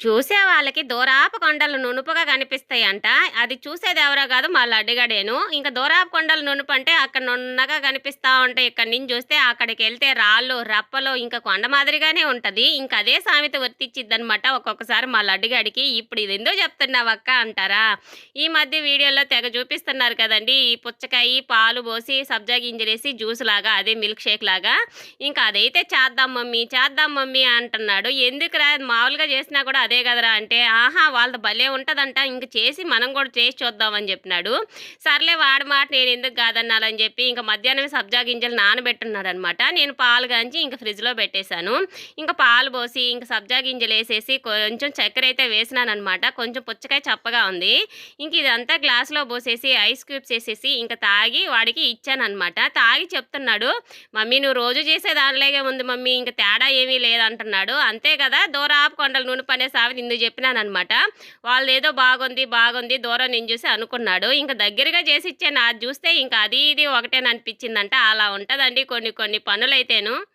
చూసే వాళ్ళకి దూరాప కొండలు నునుపుగా కనిపిస్తాయి అంట అది చూసేది ఎవరో కాదు మా లడ్డిగడేను ఇంకా దూరాపు కొండలు నునుపు అంటే అక్కడ నున్నగా కనిపిస్తూ ఉంటాయి ఇక్కడ నుంచి చూస్తే అక్కడికి వెళ్తే రాళ్ళు రప్పలు ఇంకా కొండ మాదిరిగానే ఉంటుంది. ఇంకా అదే సామెత వర్తిచ్చిద్ది అనమాట ఒక్కొక్కసారి మా లడ్డిగాడికి ఇప్పుడు ఇది ఎందుకు చెప్తున్నావు అక్క? అంటారా. ఈ మధ్య వీడియోలో తెగ చూపిస్తున్నారు కదండి ఈ పుచ్చకాయ పాలు పోసి సబ్జా గింజలేసి జ్యూస్ లాగా అదే మిల్క్ షేక్ లాగా. ఇంకా అదైతే చేద్దాం మమ్మీ చేద్దాం మమ్మీ అంటున్నాడు. ఎందుకురా? మామూలుగా చేసినా కూడా అదే కదరా అంటే ఆహా వాళ్ళది భలే ఉంటుందంట ఇంక చేసి మనం కూడా చేసి చూద్దామని చెప్పినాడు. సర్లే వాడి మాట నేను ఎందుకు కాదన్నాలని చెప్పి ఇంకా మధ్యాహ్నం సబ్జా గింజలు నానబెట్టున్నాడు అనమాట నేను పాలు కాంచి ఇంకా ఫ్రిడ్జ్లో పెట్టేశాను. ఇంకా పాలు పోసి ఇంకా సబ్జా గింజలు వేసేసి కొంచెం చక్కెర అయితే వేసినాను అనమాట కొంచెం పుచ్చకాయ చప్పగా ఉంది. ఇంక ఇదంతా గ్లాస్లో పోసేసి ఐస్ క్యూబ్స్ వేసేసి ఇంకా తాగి వాడికి ఇచ్చాను అనమాట తాగి చెప్తున్నాడు మమ్మీ నువ్వు రోజు చేసే దానిలాగే ఉంది మమ్మీ ఇంకా తేడా ఏమీ లేదంటున్నాడు. అంతే కదా దూరాపు కొండలు నూనె పనేసి సావి ఇందుకు చెప్పినాను అనమాట వాళ్ళు ఏదో బాగుంది బాగుంది దూరం నేను చూసి అనుకున్నాడు. ఇంకా దగ్గరగా చేసి ఇచ్చాను. అది చూస్తే ఇంకా అది ఇది ఒకటేననిపించిందంట. అలా ఉంటుందండి కొన్ని కొన్ని పనులైతేను.